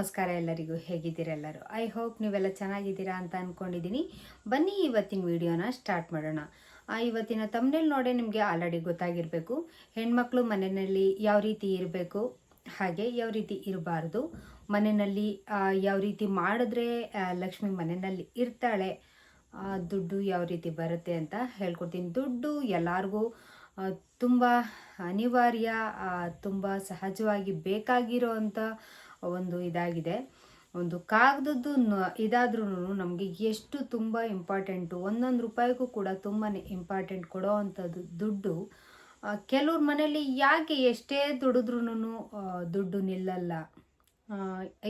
ನಮಸ್ಕಾರ ಎಲ್ಲರಿಗೂ ಹೇಗಿದ್ದೀರೆಲ್ಲರೂ I hope ನೀವೆಲ್ಲ ಚೆನ್ನಾಗಿದ್ದೀರಾ ಅಂತ ಅಂದ್ಕೊಂಡಿದ್ದೀನಿ ಬನ್ನಿ ಇವತ್ತಿನ ವಿಡಿಯೋನ ಸ್ಟಾರ್ಟ್ ಮಾಡೋಣ. ಆ, ಇವತ್ತಿನ ತಮ್ಮನೇಲಿ ನೋಡೇ ನಿಮಗೆ ಆಲ್ರೆಡಿ ಗೊತ್ತಾಗಿರಬೇಕು. ಹೆಣ್ಮಕ್ಳು ಮನೆಯಲ್ಲಿ ಯಾವ ರೀತಿ ಇರಬೇಕು ಹಾಗೆ ಯಾವ ರೀತಿ ಇರಬಾರ್ದು ಮನೆಯಲ್ಲಿ ಯಾವ ರೀತಿ ಮಾಡಿದ್ರೆ ಲಕ್ಷ್ಮಿ ಮನೆಯಲ್ಲಿ ಇರ್ತಾಳೆ ದುಡ್ಡು ಯಾವ ರೀತಿ ಬರುತ್ತೆ ಅಂತ ಹೇಳ್ಕೊಡ್ತೀನಿ. ದುಡ್ಡು ಎಲ್ಲರಿಗೂ ತುಂಬ ಅನಿವಾರ್ಯ ತುಂಬ ಸಹಜವಾಗಿ ಬೇಕಾಗಿರೋ ಅಂಥ ಒಂದು ಇದಾಗಿದೆ. ಒಂದು ಕಾಗದದ್ದು ಇದಾದ್ರೂ ನಮಗೆ ಎಷ್ಟು ತುಂಬ ಇಂಪಾರ್ಟೆಂಟು ಒಂದೊಂದು ರೂಪಾಯಿಗೂ ಕೂಡ ತುಂಬಾ ಇಂಪಾರ್ಟೆಂಟ್ ಕೊಡೋ ಅಂಥದ್ದು ದುಡ್ಡು. ಕೆಲವ್ರ ಮನೇಲಿ ಯಾಕೆ ಎಷ್ಟೇ ದುಡಿದ್ರೂ ದುಡ್ಡು ನಿಲ್ಲಲ್ಲ.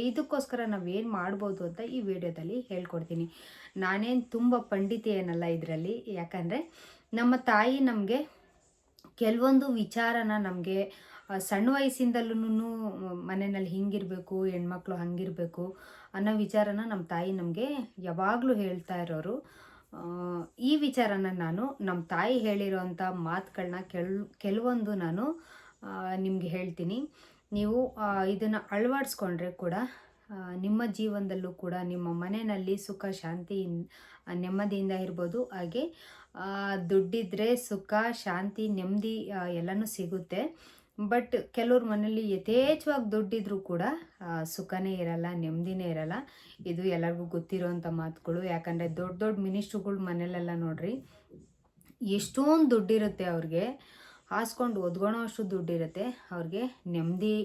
ಇದಕ್ಕೋಸ್ಕರ ನಾವೇನು ಮಾಡ್ಬೋದು ಅಂತ ಈ ವಿಡಿಯೋದಲ್ಲಿ ಹೇಳ್ಕೊಡ್ತೀನಿ. ನಾನೇನು ತುಂಬ ಪಂಡಿತಿ ಏನಲ್ಲ ಇದರಲ್ಲಿ. ಯಾಕಂದರೆ ನಮ್ಮ ತಾಯಿ ನಮಗೆ ಕೆಲವೊಂದು ವಿಚಾರನ ನಮಗೆ ಸಣ್ಣ ವಯಸ್ಸಿಂದಲೂ ಮನೆಯಲ್ಲಿ ಹಿಂಗಿರಬೇಕು, ಹೆಣ್ಮಕ್ಳು ಹಂಗಿರಬೇಕು ಅನ್ನೋ ವಿಚಾರನ ನಮ್ಮ ತಾಯಿ ನಮಗೆ ಯಾವಾಗಲೂ ಹೇಳ್ತಾ ಇರೋರು. ಈ ವಿಚಾರನ ನಾನು ನಮ್ಮ ತಾಯಿ ಹೇಳಿರೋಂಥ ಮಾತುಗಳನ್ನ ಕೆಲ್, ಕೆಲವೊಂದು ನಾನು ನಿಮಗೆ ಹೇಳ್ತೀನಿ. ನೀವು ಇದನ್ನು ಅಳವಡಿಸ್ಕೊಂಡ್ರೆ ಕೂಡ ನಿಮ್ಮ ಜೀವನದಲ್ಲೂ ಕೂಡ ನಿಮ್ಮ ಮನೆಯಲ್ಲಿ ಸುಖ, ಶಾಂತಿ ನೆಮ್ಮದಿಯಿಂದ ಇರ್ಬೋದು. ಹಾಗೆ ದುಡ್ಡಿದ್ರೆ ಸುಖ, ಶಾಂತಿ, ನೆಮ್ಮದಿ ಎಲ್ಲನೂ ಸಿಗುತ್ತೆ. ಬಟ್ ಕೆಲವ್ರ ಮನೇಲಿ ಯಥೇಚ್ಛವಾಗಿ ದುಡ್ಡಿದ್ರೂ ಕೂಡ ಸುಖನೇ ಇರಲ್ಲ, ನೆಮ್ಮದಿನೇ ಇರಲ್ಲ. ಇದು ಎಲ್ಲರಿಗೂ ಗೊತ್ತಿರೋವಂಥ ಮಾತುಗಳು. ಯಾಕಂದರೆ ದೊಡ್ಡ ದೊಡ್ಡ ಮಿನಿಸ್ಟ್ರುಗಳ ಮನೇಲೆಲ್ಲ ನೋಡ್ರಿ, ಎಷ್ಟೊಂದು ದುಡ್ಡಿರುತ್ತೆ ಅವ್ರಿಗೆ. ಹಾಸ್ಕೊಂಡು ಒದ್ಗೊಳೋ ಅಷ್ಟು ದುಡ್ಡಿರುತ್ತೆ. ಅವ್ರಿಗೆ ನೆಮ್ಮದಿ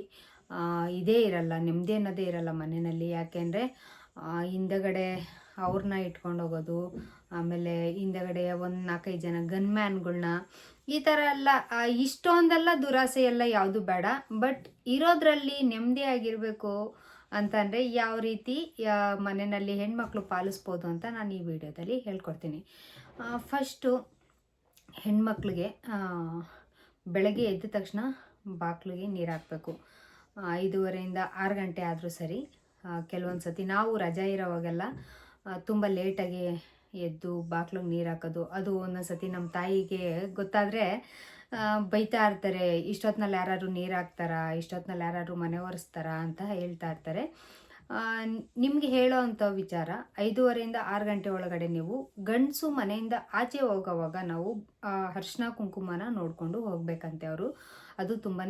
ಇದೇ ಇರಲ್ಲ, ನೆಮ್ಮದಿ ಅನ್ನೋದೇ ಇರಲ್ಲ ಮನೆಯಲ್ಲಿ. ಯಾಕೆಂದರೆ ಹಿಂದಗಡೆ ಅವ್ರನ್ನ ಇಟ್ಕೊಂಡು ಹೋಗೋದು ಆಮೇಲೆ ಹಿಂದಗಡೆ ಒಂದು ನಾಲ್ಕೈದು ಜನ ಗನ್ಮ್ಯಾನ್ಗಳ್ನ ಈ ಥರ ಎಲ್ಲ ಇಷ್ಟೊಂದೆಲ್ಲ ದುರಾಸೆ ಎಲ್ಲ ಯಾವುದು ಬೇಡ. ಬಟ್ ಇರೋದ್ರಲ್ಲಿ ನೆಮ್ಮದಿಯಾಗಿರಬೇಕು ಅಂತಂದರೆ ಯಾವ ರೀತಿ ಮನೆಯಲ್ಲಿ ಹೆಣ್ಮಕ್ಳು ಪಾಲಿಸ್ಬೋದು ಅಂತ ನಾನು ಈ ವಿಡಿಯೋದಲ್ಲಿ ಹೇಳ್ಕೊಡ್ತೀನಿ. ಫಸ್ಟು ಹೆಣ್ಮಕ್ಳಿಗೆ ಬೆಳಗ್ಗೆ ಎದ್ದ ತಕ್ಷಣ ಬಾಗಿಲಿಗೆ ನೀರು ಹಾಕಬೇಕು. ಐದೂವರೆಯಿಂದ ಆರು ಗಂಟೆ ಆದರೂ ಸರಿ. ಕೆಲವೊಂದು ಸತಿ ನಾವು ರಜಾ ಇರೋವಾಗೆಲ್ಲ ತುಂಬ ಲೇಟಾಗಿ ಎದ್ದು ಬಾಗ್ಲಿಗೆ ನೀರು ಹಾಕೋದು, ಅದು ಒಂದೊಂದ್ಸತಿ ನಮ್ಮ ತಾಯಿಗೆ ಗೊತ್ತಾದರೆ ಬೈತಾ ಇರ್ತಾರೆ ಇಷ್ಟೊತ್ತಿನಲ್ಲಿ ಯಾರು ನೀರು ಹಾಕ್ತಾರಾ ಇಷ್ಟೊತ್ತಿನಲ್ಲಿ ಯಾರು ಮನೆ ಒರೆಸ್ತಾರಾ ಅಂತ ಹೇಳ್ತಾ ಇರ್ತಾರೆ. ನಿಮಗೆ ಹೇಳೋ ಅಂಥ ವಿಚಾರ, ಐದೂವರೆಯಿಂದ ಆರು ಗಂಟೆ ಒಳಗಡೆ ನೀವು ಗಂಡಸು ಮನೆಯಿಂದ ಆಚೆ ಹೋಗೋವಾಗ ನಾವು ಅರ್ಶಿನ ಕುಂಕುಮನ ನೋಡಿಕೊಂಡು ಹೋಗ್ಬೇಕಂತೆ ಅವರು. ಅದು ತುಂಬಾ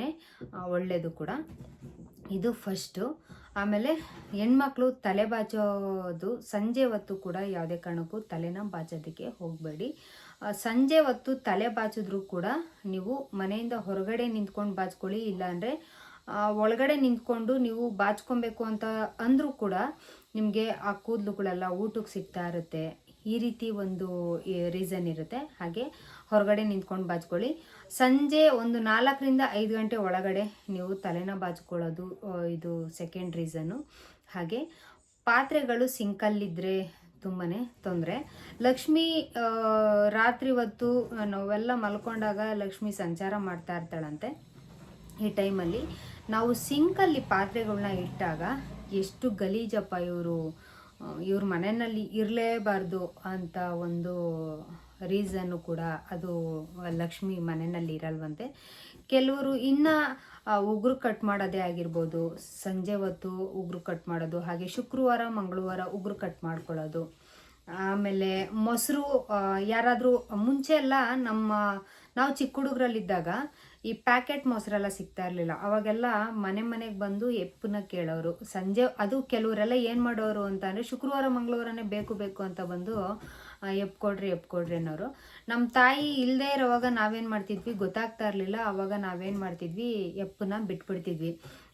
ಒಳ್ಳೆಯದು ಕೂಡ. ಇದು ಫಸ್ಟು ಆಮೇಲೆ ಹೆಣ್ಮಕ್ಳು ತಲೆ ಬಾಚೋದು, ಸಂಜೆ ಹೊತ್ತು ಕೂಡ ಯಾವುದೇ ಕಾರಣಕ್ಕೂ ತಲೆನ ಬಾಚೋದಕ್ಕೆ ಹೋಗಬೇಡಿ. ಸಂಜೆ ಹೊತ್ತು ತಲೆ ಬಾಚಿದ್ರೂ ಕೂಡ ನೀವು ಮನೆಯಿಂದ ಹೊರಗಡೆ ನಿಂತ್ಕೊಂಡು ಬಾಚ್ಕೊಳ್ಳಿ, ಇಲ್ಲಾಂದರೆ ಒಳಗಡೆ ನಿಂತ್ಕೊಂಡು ನೀವು ಬಾಚ್ಕೊಬೇಕು ಅಂತ ಅಂದರೂ ಕೂಡ ನಿಮಗೆ ಆ ಕೂದಲುಗಳೆಲ್ಲ ಊಟಕ್ಕೆ ಸಿಗ್ತಾ ಇರುತ್ತೆ. ಈ ರೀತಿ ಒಂದು ರೀಸನ್ ಇರುತ್ತೆ. ಹಾಗೆ ಹೊರಗಡೆ ನಿಂತ್ಕೊಂಡು ಬಾಚ್ಕೊಳ್ಳಿ. ಸಂಜೆ ಒಂದು ನಾಲ್ಕರಿಂದ ಐದು ಗಂಟೆ ಒಳಗಡೆ ನೀವು ತಲೆನ ಬಾಚ್ಕೊಳ್ಳೋದು ಇದು ಸೆಕೆಂಡ್ ರೀಸನ್ನು ಹಾಗೆ ಪಾತ್ರೆಗಳು ಸಿಂಕಲ್ಲಿದ್ದರೆ ತುಂಬಾ ತೊಂದರೆ. ಲಕ್ಷ್ಮಿ ರಾತ್ರಿ ಹೊತ್ತು ನಾವೆಲ್ಲ ಮಲ್ಕೊಂಡಾಗ ಲಕ್ಷ್ಮಿ ಸಂಚಾರ ಮಾಡ್ತಾ ಇರ್ತಾಳಂತೆ. ಈ ಟೈಮಲ್ಲಿ ನಾವು ಸಿಂಕಲ್ಲಿ ಪಾತ್ರೆಗಳನ್ನ ಇಟ್ಟಾಗ ಎಷ್ಟು ಗಲೀಜಪ್ಪ ಇವರು ಇವ್ರ ಮನೆಯಲ್ಲಿ ಇರಲೇಬಾರ್ದು ಅಂತ ಒಂದು ರೀಸನ್ನು ಕೂಡ ಅದು ಲಕ್ಷ್ಮಿ ಮನೆಯಲ್ಲಿ ಇರಲ್ವಂತೆ. ಕೆಲವರು ಇನ್ನು ಉಗುರು ಕಟ್ ಮಾಡೋದೇ ಆಗಿರ್ಬೋದು, ಸಂಜೆ ಹೊತ್ತು ಉಗುರು ಕಟ್ ಮಾಡೋದು, ಹಾಗೆ ಶುಕ್ರವಾರ, ಮಂಗಳವಾರ ಉಗುರು ಕಟ್ ಮಾಡ್ಕೊಳ್ಳೋದು. ಆಮೇಲೆ ಮೊಸರು ಯಾರಾದರೂ ಮುಂಚೆ ಎಲ್ಲ ನಮ್ಮ, ನಾವು ಚಿಕ್ಕ ಹುಡುಗರಲ್ಲಿದ್ದಾಗ ಈ ಪ್ಯಾಕೆಟ್ ಮೊಸರೆಲ್ಲ ಸಿಗ್ತಾ ಇರಲಿಲ್ಲ. ಅವಾಗೆಲ್ಲ ಮನೆ ಮನೆಗೆ ಬಂದು ಎಪ್ಪನ್ನ ಕೇಳೋರು. ಸಂಜೆ ಅದು ಕೆಲವರೆಲ್ಲ ಏನು ಮಾಡೋರು ಅಂತ ಅಂದರೆ ಶುಕ್ರವಾರ, ಮಂಗಳವಾರನೇ ಬೇಕು ಬೇಕು ಅಂತ ಬಂದು ಎಪ್ಕೊಡ್ರಿ ಎಪ್ಕೊಡ್ರಿ ಎಪ್ ಕೊಡ್ರಿ ಅನ್ನೋರು. ನಮ್ಮ ತಾಯಿ ಇಲ್ಲದೆ ಇರೋವಾಗ ನಾವೇನು ಮಾಡ್ತಿದ್ವಿ? ಗೊತ್ತಾಗ್ತಾ ಇರಲಿಲ್ಲ. ಅವಾಗ ನಾವೇನು ಮಾಡ್ತಿದ್ವಿ? ಎಪ್ಪನ್ನ ಬಿಟ್ಬಿಡ್ತಿದ್ವಿ.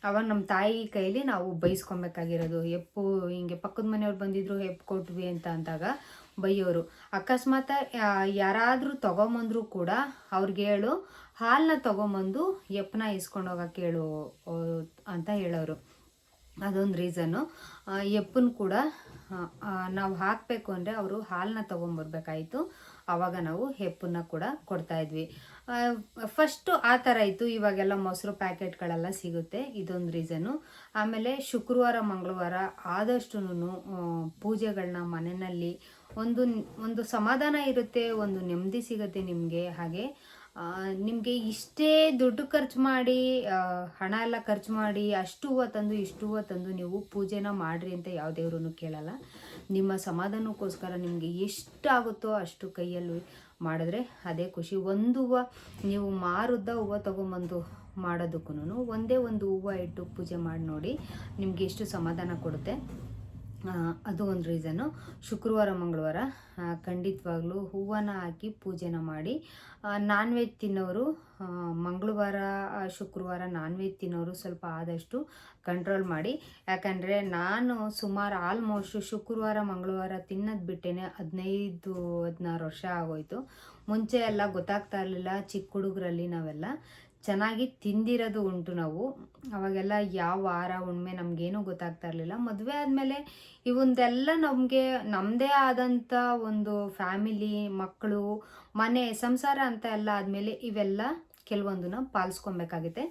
ಅವಾಗ ನಮ್ಮ ತಾಯಿ ಕೈಲಿ ನಾವು ಬೈಸ್ಕೊಬೇಕಾಗಿರೋದು. ಎಪ್ಪು, ಹಿಂಗೆ ಪಕ್ಕದ ಮನೆಯವ್ರು ಬಂದಿದ್ರು ಎಪ್ಪು ಕೊಟ್ವಿ ಅಂತ ಅಂದಾಗ ಬೈಯೋರು. ಅಕಸ್ಮಾತ್ ಯಾರಾದರೂ ತೊಗೊಂಬಂದರೂ ಕೂಡ ಅವ್ರಿಗೆ ಹೇಳು ಹಾಲನ್ನ ತಗೊಂಬಂದು ಎಪ್ಪನ ಇಸ್ಕೊಂಡು ಹೋಗಕ್ಕೆ ಹೇಳು ಅಂತ ಹೇಳೋರು. ಅದೊಂದು ರೀಸನ್ನು. ಎಪ್ಪನ್ ಕೂಡ ನಾವು ಹಾಕಬೇಕು ಅಂದರೆ ಅವರು ಹಾಲನ್ನ ತೊಗೊಂಬರ್ಬೇಕಾಯಿತು. ಆವಾಗ ನಾವು ಹೆಪ್ಪನ್ನ ಕೂಡ ಕೊಡ್ತಾ ಇದ್ವಿ. ಫಸ್ಟು ಆ ಥರ ಇತ್ತು. ಇವಾಗೆಲ್ಲ ಮೊಸರು ಪ್ಯಾಕೆಟ್ಗಳೆಲ್ಲ ಸಿಗುತ್ತೆ. ಇದೊಂದು ರೀಸನ್ನು. ಆಮೇಲೆ ಶುಕ್ರವಾರ, ಮಂಗಳವಾರ ಆದಷ್ಟು ಪೂಜೆಗಳನ್ನ ಮನೆಯಲ್ಲಿ ಒಂದು ಒಂದು ಸಮಾಧಾನ ಇರುತ್ತೆ, ಒಂದು ನೆಮ್ಮದಿ ಸಿಗುತ್ತೆ ನಿಮಗೆ ಹಾಗೆ. ನಿಮಗೆ ಇಷ್ಟೇ ದುಡ್ಡು ಖರ್ಚು ಮಾಡಿ ಹಣ ಎಲ್ಲ ಖರ್ಚು ಮಾಡಿ ಅಷ್ಟು ಹೂವು ತಂದು, ಇಷ್ಟು ಹೂವು ತಂದು ನೀವು ಪೂಜೆನ ಮಾಡಿರಿ ಅಂತ ಯಾವ ದೇವ್ರೂ ಕೇಳಲ್ಲ. ನಿಮ್ಮ ಸಮಾಧಾನಕ್ಕೋಸ್ಕರ ನಿಮಗೆ ಎಷ್ಟಾಗುತ್ತೋ ಅಷ್ಟು ಕೈಯಲ್ಲಿ ಮಾಡಿದ್ರೆ ಅದೇ ಖುಷಿ. ಒಂದು ಹೂವು ನೀವು ಮಾರುದ್ದ ಹೂವು ತೊಗೊಂಬಂದು ಮಾಡೋದಕ್ಕೂ ಒಂದೇ ಒಂದು ಹೂವು ಇಟ್ಟು ಪೂಜೆ ಮಾಡಿ ನೋಡಿ ನಿಮಗೆ ಎಷ್ಟು ಸಮಾಧಾನ ಕೊಡುತ್ತೆ. ಅದು ಒಂದು ರೀಸನ್ನು ಶುಕ್ರವಾರ, ಮಂಗಳವಾರ ಖಂಡಿತವಾಗಲೂ ಹೂವನ್ನ ಹಾಕಿ ಪೂಜೆನ ಮಾಡಿ. ನಾನ್ ವೆಜ್ ತಿನ್ನೋರು ಮಂಗಳವಾರ ಶುಕ್ರವಾರ ನಾನ್ ವೆಜ್ ತಿನ್ನೋರು ಸ್ವಲ್ಪ ಆದಷ್ಟು ಕಂಟ್ರೋಲ್ ಮಾಡಿ. ಯಾಕಂದರೆ ನಾನು ಸುಮಾರು ಆಲ್ಮೋಸ್ಟ್ ಶುಕ್ರವಾರ, ಮಂಗಳವಾರ ತಿನ್ನೋದು ಬಿಟ್ಟೇನೆ ಹದಿನೈದು, ಹದಿನಾರು ವರ್ಷ ಆಗೋಯ್ತು. ಮುಂಚೆ ಎಲ್ಲ ಗೊತ್ತಾಗ್ತಾ ಇರಲಿಲ್ಲ ಚಿಕ್ಕ ಹುಡುಗರಲ್ಲಿ ನಾವೆಲ್ಲ. ಚೆನ್ನಾಗಿ ತಿಂದಿರೋದು ಉಂಟು ನಾವು. ಅವಾಗೆಲ್ಲ ಯಾವ ವಾರ ಉಣ್ಮೆ ನಮಗೇನೂ ಗೊತ್ತಾಗ್ತಾ ಇರಲಿಲ್ಲ. ಮದುವೆ ಆದಮೇಲೆ ಇವೊಂದೆಲ್ಲ ನಮಗೆ ನಮ್ಮದೇ ಆದಂಥ ಒಂದು ಫ್ಯಾಮಿಲಿ, ಮಕ್ಕಳು, ಮನೆ, ಸಂಸಾರ ಅಂತ ಎಲ್ಲ ಆದಮೇಲೆ ಇವೆಲ್ಲ ಕೆಲವೊಂದನ್ನ ಪಾಲಿಸ್ಕೊಬೇಕಾಗುತ್ತೆ.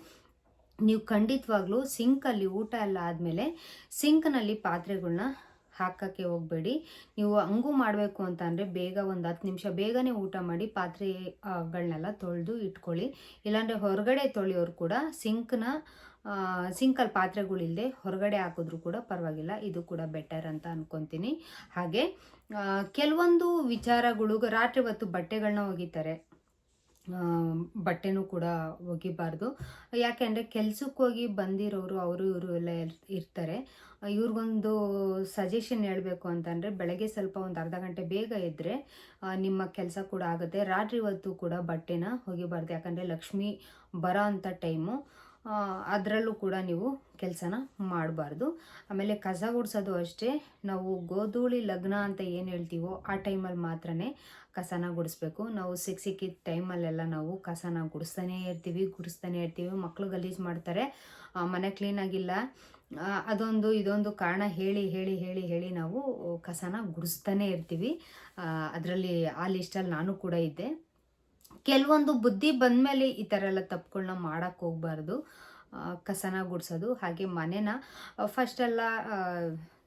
ನೀವು ಖಂಡಿತವಾಗ್ಲೂ ಸಿಂಕಲ್ಲಿ ಊಟ ಎಲ್ಲ ಆದಮೇಲೆ ಸಿಂಕ್ನಲ್ಲಿ ಪಾತ್ರೆಗಳ್ನ ಹಾಕೋಕ್ಕೆ ಹೋಗಬೇಡಿ. ನೀವು ಹಂಗೂ ಮಾಡಬೇಕು ಅಂತ ಅಂದರೆ ಬೇಗ ಒಂದು ಹತ್ತು ನಿಮಿಷ ಬೇಗನೆ ಊಟ ಮಾಡಿ ಪಾತ್ರೆಗಳನ್ನೆಲ್ಲ ತೊಳೆದು ಇಟ್ಕೊಳ್ಳಿ. ಇಲ್ಲಾಂದರೆ ಹೊರಗಡೆ ತೊಳೆಯೋರು ಕೂಡ ಸಿಂಕ್ನ ಸಿಂಕಲ್ಲಿ ಪಾತ್ರೆಗಳಿಲ್ಲದೆ ಹೊರಗಡೆ ಹಾಕಿದ್ರು ಕೂಡ ಪರವಾಗಿಲ್ಲ. ಇದು ಕೂಡ ಬೆಟರ್ ಅಂತ ಅಂದ್ಕೊತೀನಿ ಹಾಗೆ ಕೆಲವೊಂದು ವಿಚಾರಗಳು ರಾತ್ರಿ ಹೊತ್ತು ಬಟ್ಟೆಗಳನ್ನ ಒಗಿತಾರೆ. ಬಟ್ಟೆನೂ ಕೂಡ ಒಗಿಬಾರ್ದು. ಯಾಕೆಂದರೆ ಕೆಲ್ಸಕ್ಕೆ ಹೋಗಿ ಬಂದಿರೋರು ಅವರು ಇವರು ಎಲ್ಲ ಇರ್- ಇರ್ತಾರೆ. ಇವ್ರಿಗೊಂದು ಸಜೆಷನ್ ಹೇಳಬೇಕು ಅಂತಂದರೆ ಬೆಳಗ್ಗೆ ಸ್ವಲ್ಪ ಒಂದು ಅರ್ಧ ಗಂಟೆ ಬೇಗ ಇದ್ದರೆ ನಿಮ್ಮ ಕೆಲಸ ಕೂಡ ಆಗುತ್ತೆ. ರಾತ್ರಿ ಹೊತ್ತು ಕೂಡ ಬಟ್ಟೆನ ಒಗಿಬಾರ್ದು. ಯಾಕಂದರೆ ಲಕ್ಷ್ಮಿ ಬರೋ ಅಂಥ ಟೈಮು ಅದರಲ್ಲೂ ಕೂಡ ನೀವು ಕೆಲಸನ ಮಾಡಬಾರ್ದು. ಆಮೇಲೆ ಕಸ ಗುಡಿಸೋದು ಅಷ್ಟೇ. ನಾವು ಗೋಧೂಳಿ ಲಗ್ನ ಅಂತ ಏನು ಹೇಳ್ತೀವೋ ಆ ಟೈಮಲ್ಲಿ ಮಾತ್ರನೇ ಕಸನ ಗುಡಿಸ್ಬೇಕು. ನಾವು ಸಿಕ್ಕ ಸಿಕ್ಕಿದ ಟೈಮಲ್ಲೆಲ್ಲ ನಾವು ಕಸನ ಗುಡಿಸ್ತಾನೇ ಇರ್ತೀವಿ, ಗುಡಿಸ್ತಾನೆ ಇರ್ತೀವಿ. ಮಕ್ಕಳು ಗಲೀಜು ಮಾಡ್ತಾರೆ. ಮನೆ ಕ್ಲೀನಾಗಿಲ್ಲ ಅದೊಂದು ಇದೊಂದು ಕಾರಣ ಹೇಳಿ ಹೇಳಿ ಹೇಳಿ ಹೇಳಿ ನಾವು ಕಸನ ಗುಡಿಸ್ತಾನೆ ಇರ್ತೀವಿ. ಅದರಲ್ಲಿ ಆ ಲಿಸ್ಟಲ್ಲಿ ನಾನು ಕೂಡ ಇದ್ದೆ. ಕೆಲವೊಂದು ಬುದ್ಧಿ ಬಂದಮೇಲೆ ಈ ಥರ ಎಲ್ಲ ತಪ್ಪುಗಳನ್ನ ಮಾಡೋಕ್ಕೆ ಹೋಗ್ಬಾರ್ದು ಕಸನ ಗುಡಿಸೋದು, ಹಾಗೆ ಮನೆನ ಫಸ್ಟೆಲ್ಲ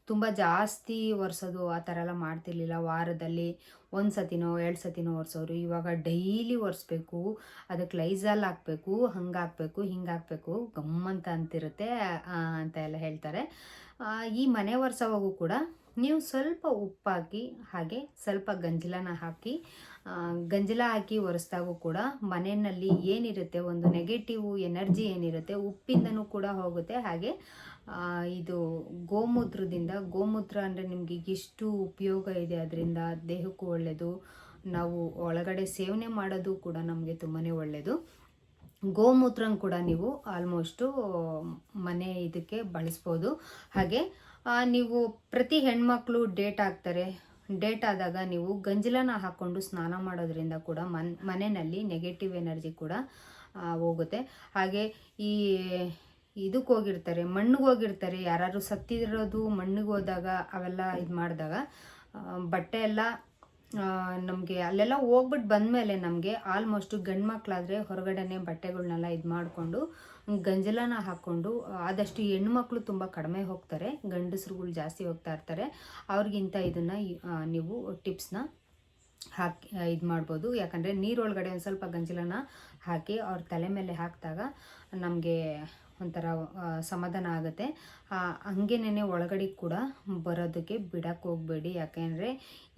ತುಂಬ ಜಾಸ್ತಿ ಒರೆಸೋದು, ಆ ಥರ ಎಲ್ಲ ಮಾಡ್ತಿರ್ಲಿಲ್ಲ. ವಾರದಲ್ಲಿ ಒಂದು ಸತಿನೋ ಎರಡು ಸತಿನೋ ಒರೆಸೋರು. ಇವಾಗ ಡೈಲಿ ಒರೆಸ್ಬೇಕು, ಅದಕ್ಕೆ ಲೈಝಾಲ್ ಹಾಕಬೇಕು ಹಂಗೆ ಹಾಕಬೇಕು ಹಿಂಗೆ ಹಾಕಬೇಕು ಗಮ್ಮಂತ ಅಂತಿರುತ್ತೆ ಅಂತ ಎಲ್ಲ ಹೇಳ್ತಾರೆ. ಈ ಮನೆ ಒರೆಸೋವಾಗೂ ಕೂಡ ನೀವು ಸ್ವಲ್ಪ ಉಪ್ಪಾಕಿ, ಹಾಗೆ ಸ್ವಲ್ಪ ಗಂಜಲನ ಹಾಕಿ ಗಂಜಲ ಹಾಕಿ ಒರೆಸ್ದಾಗೂ ಕೂಡ ಮನೆಯಲ್ಲಿ ಏನಿರುತ್ತೆ, ಒಂದು ನೆಗೆಟಿವ್ ಎನರ್ಜಿ ಏನಿರುತ್ತೆ, ಉಪ್ಪಿಂದನೂ ಕೂಡ ಹೋಗುತ್ತೆ. ಹಾಗೆ ಇದು ಗೋಮೂತ್ರದಿಂದ, ಗೋಮೂತ್ರ ಅಂದರೆ ನಿಮಗೆ ಎಷ್ಟು ಉಪಯೋಗ ಇದೆ ಅದರಿಂದ? ದೇಹಕ್ಕೂ ಒಳ್ಳೆಯದು ನಾವು ಒಳಗಡೆ ಸೇವನೆ ಮಾಡೋದು ಕೂಡ ನಮಗೆ ತುಂಬಾ ಒಳ್ಳೆಯದು ಗೋಮೂತ್ರ ಕೂಡ ನೀವು ಆಲ್ಮೋಸ್ಟು ಮನೆ ಇದಕ್ಕೆ ಬಳಸ್ಬೋದು. ಹಾಗೆ ನೀವು ಪ್ರತಿ ಹೆಣ್ಮಕ್ಳು ಡೇಟ್ ಹಾಕ್ತಾರೆ ಡೇಟ್ ಆದಾಗ ನೀವು ಗಂಜಲನ ಹಾಕ್ಕೊಂಡು ಸ್ನಾನ ಮಾಡೋದ್ರಿಂದ ಕೂಡ ಮನ್, ಮನೆಯಲ್ಲಿ ನೆಗೆಟಿವ್ ಎನರ್ಜಿ ಕೂಡ ಹೋಗುತ್ತೆ. ಹಾಗೆ ಈ ಇದಕ್ಕೆ ಹೋಗಿರ್ತಾರೆ, ಮಣ್ಣಿಗೆ ಹೋಗಿರ್ತಾರೆ ಯಾರು ಸತ್ತಿರೋದು ಮಣ್ಣಿಗೆ ಹೋದಾಗ ಅವೆಲ್ಲ ಇದು ಮಾಡಿದಾಗ ಬಟ್ಟೆ ಎಲ್ಲ ನಮಗೆ ಅಲ್ಲೆಲ್ಲ ಹೋಗ್ಬಿಟ್ಟು ಬಂದಮೇಲೆ ನಮಗೆ ಆಲ್ಮೋಸ್ಟು ಗಂಡು ಮಕ್ಕಳಾದರೆ ಹೊರಗಡೆನೆ ಬಟ್ಟೆಗಳನ್ನೆಲ್ಲ ಇದು ಮಾಡಿಕೊಂಡು, ಗಂಜಲನ ಹಾಕ್ಕೊಂಡು, ಆದಷ್ಟು ಹೆಣ್ಮಕ್ಳು ತುಂಬ ಕಡಿಮೆ ಹೋಗ್ತಾರೆ, ಗಂಡಸ್ರುಗಳು ಜಾಸ್ತಿ ಹೋಗ್ತಾ ಇರ್ತಾರೆ. ಅವ್ರಿಗಿಂತ ಇದನ್ನು ನೀವು ಟಿಪ್ಸ್ನ ಹಾಕಿ ಇದು ಮಾಡ್ಬೋದು. ಯಾಕಂದರೆ ನೀರೊಳಗಡೆ ಒಂದು ಸ್ವಲ್ಪ ಗಂಜಲನ ಹಾಕಿ ಅವ್ರ ತಲೆ ಮೇಲೆ ಹಾಕಿದಾಗ ನಮಗೆ ಒಂಥರ ಸಮಾಧಾನ ಆಗುತ್ತೆ. ಹಂಗೇನೆ ಒಳಗಡೆ ಕೂಡ ಬರೋದಕ್ಕೆ ಬಿಡಕ್ಕೆ ಹೋಗಬೇಡಿ. ಯಾಕೆಂದರೆ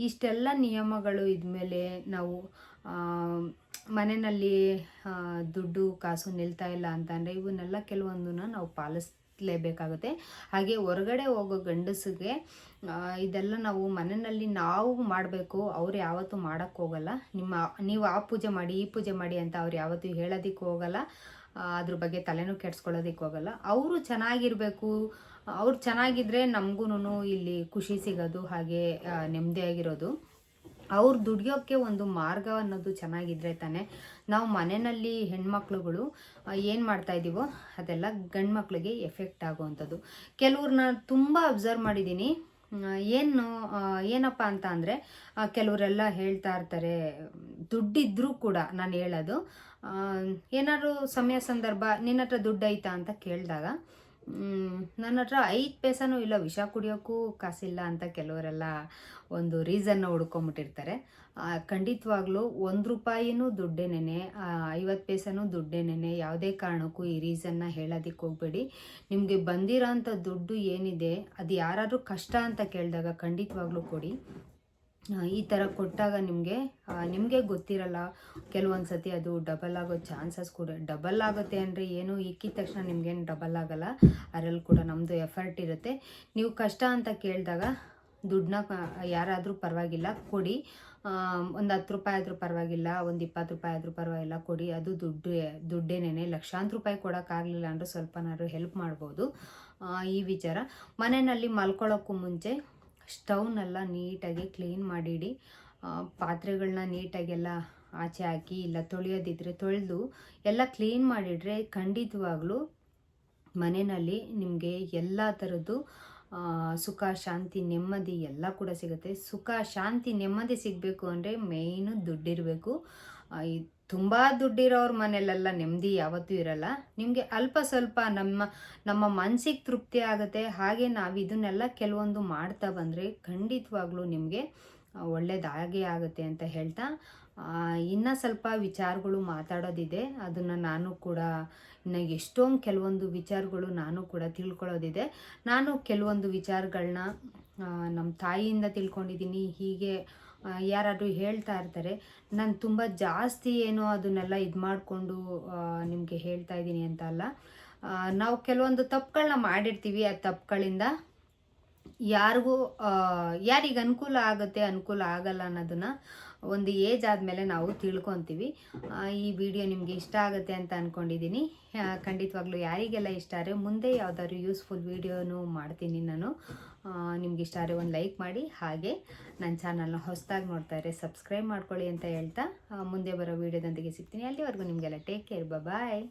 ಇಷ್ಟೆಲ್ಲ ನಿಯಮಗಳು ಇದ್ಮೇಲೆ ನಾವು ಮನೆಯಲ್ಲಿ ದುಡ್ಡು ಕಾಸು ನಿಲ್ತಾ ಇಲ್ಲ ಅಂತಂದರೆ ಇವನ್ನೆಲ್ಲ ಕೆಲವೊಂದನ್ನ ನಾವು ಪಾಲಿಸ್ಲೇಬೇಕಾಗುತ್ತೆ. ಹಾಗೆ ಹೊರಗಡೆ ಹೋಗೋ ಗಂಡಸಿಗೆ ಇದೆಲ್ಲ ನಾವು ಮನೆಯಲ್ಲಿ ನಾವು ಮಾಡಬೇಕು, ಅವ್ರು ಯಾವತ್ತೂ ಮಾಡೋಕ್ಕೋಗಲ್ಲ ನಿಮ್ಮ, ನೀವು ಆ ಪೂಜೆ ಮಾಡಿ, ಈ ಪೂಜೆ ಮಾಡಿ ಅಂತ ಅವ್ರು ಯಾವತ್ತೂ ಹೇಳೋದಕ್ಕೆ ಹೋಗಲ್ಲ. ಅದ್ರ ಬಗ್ಗೆ ತಲೆನೂ ಕೆಡ್ಸ್ಕೊಳ್ಳೋದಕ್ಕೆ ಹೋಗಲ್ಲ. ಅವರು ಚೆನ್ನಾಗಿರಬೇಕು. ಅವ್ರು ಚೆನ್ನಾಗಿದ್ರೆ ನಮಗೂ ಇಲ್ಲಿ ಖುಷಿ ಸಿಗೋದು, ಹಾಗೆ ನೆಮ್ಮದಿಯಾಗಿರೋದು ಅವ್ರು ದುಡಿಯೋಕ್ಕೆ ಒಂದು ಮಾರ್ಗ ಅನ್ನೋದು ಚೆನ್ನಾಗಿದ್ರೆ ತಾನೆ ನಾವು ಮನೆಯಲ್ಲಿ ಹೆಣ್ಮಕ್ಳುಗಳು ಏನು ಮಾಡ್ತಾ ಇದ್ದೀವೋ ಅದೆಲ್ಲ ಗಂಡು ಮಕ್ಳಿಗೆ ಎಫೆಕ್ಟ್ ಆಗುವಂಥದ್ದು. ಕೆಲವ್ರನ್ನ ತುಂಬ ಅಬ್ಸರ್ವ್ ಮಾಡಿದ್ದೀನಿ. ಏನು ಏನಪ್ಪ ಅಂತ ಅಂದರೆ ಕೆಲವರೆಲ್ಲ ಹೇಳ್ತಾ ಇರ್ತಾರೆ. ದುಡ್ಡಿದ್ರೂ ಕೂಡ ನಾನು ಹೇಳೋದು ಏನಾದರೂ ಸಮಯ ಸಂದರ್ಭ ನಿನ್ನ ಹತ್ರ ದುಡ್ಡು ಅಂತ ಕೇಳಿದಾಗ ನನ್ನ ಹತ್ರ ಐದು ಪೈಸಾನೂ ಇಲ್ಲ, ವಿಷ ಕುಡಿಯೋಕ್ಕೂ ಕಾಸಿಲ್ಲ ಅಂತ ಕೆಲವರೆಲ್ಲ ಒಂದು ರೀಸನ್ನ ಹುಡ್ಕೊಂಬಿಟ್ಟಿರ್ತಾರೆ. ಖಂಡಿತವಾಗ್ಲೂ ಒಂದು ರೂಪಾಯಿನೂ ದುಡ್ಡೇನೆ ಐವತ್ತು ಪೈಸಾನೂ ದುಡ್ಡೇನೆ ಯಾವುದೇ ಕಾರಣಕ್ಕೂ ಈ ರೀಸನ್ನ ಹೇಳೋದಕ್ಕೆ ಹೋಗಬೇಡಿ. ನಿಮಗೆ ಬಂದಿರೋಂಥ ದುಡ್ಡು ಏನಿದೆ ಅದು ಯಾರಾದರೂ ಕಷ್ಟ ಅಂತ ಕೇಳಿದಾಗ ಖಂಡಿತವಾಗ್ಲೂ ಕೊಡಿ. ಈ ಥರ ಕೊಟ್ಟಾಗ ನಿಮಗೆ ನಿಮಗೆ ಗೊತ್ತಿರಲ್ಲ ಕೆಲವೊಂದು ಸತಿ ಅದು ಡಬಲ್ ಆಗೋ ಚಾನ್ಸಸ್ ಕೂಡ. ಡಬಲ್ ಆಗುತ್ತೆ ಅಂದರೆ ಏನು ಇಕ್ಕಿದ ತಕ್ಷಣ ನಿಮಗೇನು ಡಬಲ್ ಆಗಲ್ಲ. ಅದರಲ್ಲಿ ಕೂಡ ನಮ್ಮದು ಎಫರ್ಟ್ ಇರುತ್ತೆ. ನೀವು ಕಷ್ಟ ಅಂತ ಕೇಳಿದಾಗ ದುಡ್ಡನ್ನ ಯಾರಾದರೂ ಪರವಾಗಿಲ್ಲ, ಕೊಡಿ. ಒಂದು ಹತ್ತು ರೂಪಾಯಿ ಆದರೂ ಪರವಾಗಿಲ್ಲ, ಒಂದು ಇಪ್ಪತ್ತು ರೂಪಾಯಿ ಆದರೂ ಪರವಾಗಿಲ್ಲ, ಕೊಡಿ. ಅದು ದುಡ್ಡು ದುಡ್ಡೇನೇ ಲಕ್ಷಾಂತರ ರೂಪಾಯಿ ಕೊಡೋಕ್ಕಾಗಲಿಲ್ಲ ಅಂದರೆ ಸ್ವಲ್ಪನಾದ್ರು ಹೆಲ್ಪ್ ಮಾಡ್ಬೋದು. ಈ ವಿಚಾರ. ಮನೆಯಲ್ಲಿ ಮಲ್ಕೊಳ್ಳೋಕ್ಕೂ ಮುಂಚೆ ಸ್ಟವ್ನೆಲ್ಲ ನೀಟಾಗಿ ಕ್ಲೀನ್ ಮಾಡಿಡಿ. ಪಾತ್ರೆಗಳನ್ನ ನೀಟಾಗೆಲ್ಲ ಆಚೆ ಹಾಕಿ, ಇಲ್ಲ ತೊಳೆಯೋದಿದ್ರೆ ತೊಳೆದು ಎಲ್ಲ ಕ್ಲೀನ್ ಮಾಡಿಟ್ರೆ ಖಂಡಿತವಾಗ್ಲೂ ಮನೆಯಲ್ಲಿ ನಿಮಗೆ ಎಲ್ಲ ಥರದ್ದು ಸುಖ, ಶಾಂತಿ, ನೆಮ್ಮದಿ ಎಲ್ಲ ಕೂಡ ಸಿಗುತ್ತೆ. ಸುಖ, ಶಾಂತಿ, ನೆಮ್ಮದಿ ಸಿಗಬೇಕು ಅಂದರೆ ಮೇಯ್ನು ದುಡ್ಡಿರಬೇಕು. ತುಂಬ ದುಡ್ಡಿರೋರ ಮನೆಯಲ್ಲೆಲ್ಲ ನೆಮ್ಮದಿ ಯಾವತ್ತೂ ಇರಲ್ಲ. ನಿಮಗೆ ಅಲ್ಪ ಸ್ವಲ್ಪ ನಮ್ಮ ನಮ್ಮ ಮನಸ್ಸಿಗೆ ತೃಪ್ತಿ ಆಗುತ್ತೆ. ಹಾಗೆ ನಾವು ಇದನ್ನೆಲ್ಲ ಕೆಲವೊಂದು ಮಾಡ್ತಾ ಬಂದರೆ ಖಂಡಿತವಾಗ್ಲೂ ನಿಮಗೆ ಒಳ್ಳೇದಾಗೆ ಆಗುತ್ತೆ ಅಂತ ಹೇಳ್ತಾ ಇನ್ನು ಸ್ವಲ್ಪ ವಿಚಾರಗಳು ಮಾತಾಡೋದಿದೆ. ಅದನ್ನು ನಾನು ಕೂಡ ಇನ್ನು ಎಷ್ಟೊಂದು ಕೆಲವೊಂದು ವಿಚಾರಗಳು ನಾನು ಕೂಡ ತಿಳ್ಕೊಳ್ಳೋದಿದೆ. ನಾನು ಕೆಲವೊಂದು ವಿಚಾರಗಳನ್ನ ನಮ್ಮ ತಾಯಿಯಿಂದ ತಿಳ್ಕೊಂಡಿದ್ದೀನಿ ಹೀಗೆ ಯಾರಾದರೂ ಹೇಳ್ತಾ ಇರ್ತಾರೆ. ನಾನು ತುಂಬ ಜಾಸ್ತಿ ಏನೋ ಅದನ್ನೆಲ್ಲ ಇದು ಮಾಡಿಕೊಂಡು ನಿಮಗೆ ಹೇಳ್ತಾ ಇದ್ದೀನಿ ಅಂತ ಅಲ್ಲ. ನಾವು ಕೆಲವೊಂದು ತಪ್ಪುಗಳನ್ನ ಮಾಡಿರ್ತೀವಿ ಆ ತಪ್ಪುಗಳಿಂದ. ಯಾರಿಗೂ ಯಾರಿಗೆ ಅನುಕೂಲ ಆಗುತ್ತೆ, ಅನುಕೂಲ ಆಗಲ್ಲ ಅನ್ನೋದನ್ನ ಒಂದು ಏಜ್ ಆದಮೇಲೆ ನಾವು ತಿಳ್ಕೊತೀವಿ. ಈ ವಿಡಿಯೋ ನಿಮಗೆ ಇಷ್ಟ ಆಗುತ್ತೆ ಅಂತ ಅಂದ್ಕೊಂಡಿದ್ದೀನಿ ಖಂಡಿತವಾಗ್ಲೂ ಯಾರಿಗೆಲ್ಲ ಇಷ್ಟ ಆದರೆ ಮುಂದೆ ಯಾವ್ದಾದ್ರು ಯೂಸ್ಫುಲ್ ವಿಡಿಯೋನು ಮಾಡ್ತೀನಿ ನಾನು. ನಿಮ್ಗೆ ಇಷ್ಟ ಆದರೆ ಒಂದು ಲೈಕ್ ಮಾಡಿ. ಹಾಗೆ ನನ್ನ ಚಾನಲ್ನ ಹೊಸದಾಗಿ ನೋಡ್ತಾ ಇದ್ರೆ ಸಬ್ಸ್ಕ್ರೈಬ್ ಮಾಡ್ಕೊಳ್ಳಿ ಅಂತ ಹೇಳ್ತಾ ಮುಂದೆ ಬರೋ ವೀಡಿಯೋದೊಂದಿಗೆ ಸಿಗ್ತೀನಿ. ಅಲ್ಲಿವರೆಗೂ ನಿಮಗೆಲ್ಲ ಟೇಕ್ ಕೇರ್ ಬಾಯ್